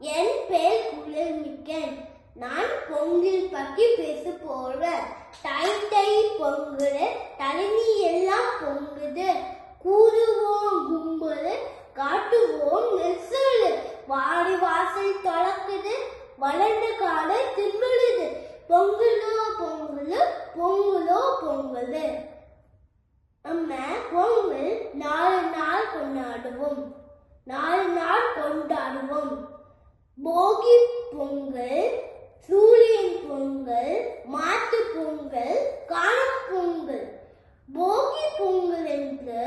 என் பேர் குளிர்மிக்கன். நான் பொங்கல் பற்றி பேச போறேன் தை தை பொங்கல் தலைவி எல்லாம் பொங்குது. கூறுவோம் கும்பல் காட்டுவோம் நெசல் வாடி வாசல் தொடக்குது வளர்ந்த கால திரும்புது. பொங்கலோ பொங்கலோ பொங்கலோ பொங்கல் நம்ம பொங்கல் நாலு நாள் கொண்டாடுவோம். நாலு நாள் கொண்டாடுவோம். போகி பொங்கல் சூரியன் பொங்கல் மாட்டு பொங்கல் காணும் பொங்கல். போகி பொங்கல் என்று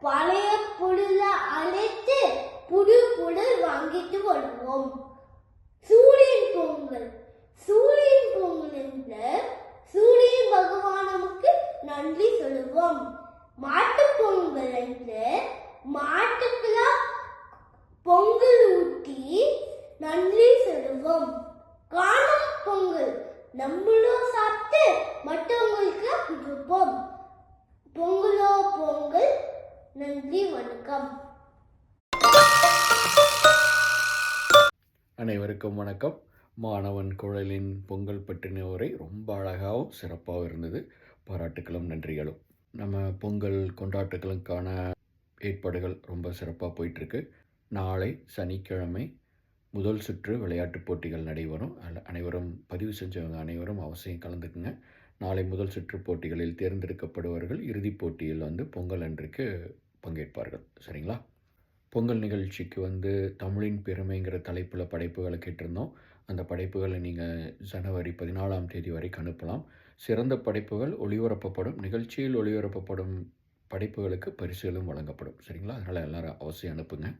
பழைய பொருள அழைத்து புது பொருள் வாங்கிட்டு வருவோம். சூரியன் பொங்கல். சூரியன் பொங்கல் என்று சூரியன் பகவானுக்கு நன்றி சொல்லுவோம். மாட்டு பொங்கல் என்று மா பொங்கல் ஊட்டி நன்றி சொல்லுவோம் காணும் பொங்கல். நம்மளும் சாப்பிட்டு மற்றவங்களுக்கு கொடுப்போம். பொங்கலோ பொங்கல். நன்றி வணக்கம். அனைவருக்கும் வணக்கம். மாணவன் குழலின் பொங்கல் பற்றின உரை ரொம்ப அழகாகவும் சிறப்பாகவும் இருந்தது. பாராட்டுக்களும் நன்றிகளும். நம்ம பொங்கல் கொண்டாட்டங்களுக்கான ஏற்பாடுகள் ரொம்ப சிறப்பாக போயிட்டுருக்கு நாளை சனிக்கிழமை முதல் சுற்று விளையாட்டுப் போட்டிகள் நடைபெறும். அதில் அனைவரும் பதிவு செஞ்சவங்க அனைவரும் அவசியம் கலந்துக்குங்க. நாளை முதல் சுற்று போட்டிகளில் தேர்ந்தெடுக்கப்படுபவர்கள் இறுதிப் போட்டியில் வந்து பொங்கல் அன்றைக்கு பங்கேற்பார்கள். சரிங்களா? பொங்கல் நிகழ்ச்சிக்கு வந்து தமிழின் பெருமைங்கிற தலைப்பில் படைப்புகளை கேட்டிருந்தோம். அந்த படைப்புகளை நீங்கள் ஜனவரி பதினாலாம் தேதி வரைக்கும் அனுப்பலாம். சிறந்த படைப்புகள் ஒளிபரப்பப்படும். நிகழ்ச்சியில் ஒளிபரப்பப்படும் படைப்புகளுக்கு பரிசுகளும் வழங்கப்படும். சரிங்களா? அதனால் எல்லோரும் அவசியம் அனுப்புங்க.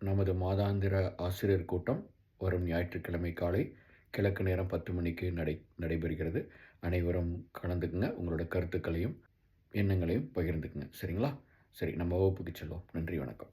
நமது மாதாந்திர ஆசிரியர் கூட்டம் வரும் ஞாயிற்றுக்கிழமை காலை கிழக்கு நேரம் பத்து மணிக்கு நடை நடைபெறுகிறது. அனைவரும் கலந்துக்குங்க. உங்களோட கருத்துக்களையும் எண்ணங்களையும் பகிர்ந்துக்குங்க. சரிங்களா? சரி நம்ம வகுப்புக்கு செல்வோம். நன்றி வணக்கம்.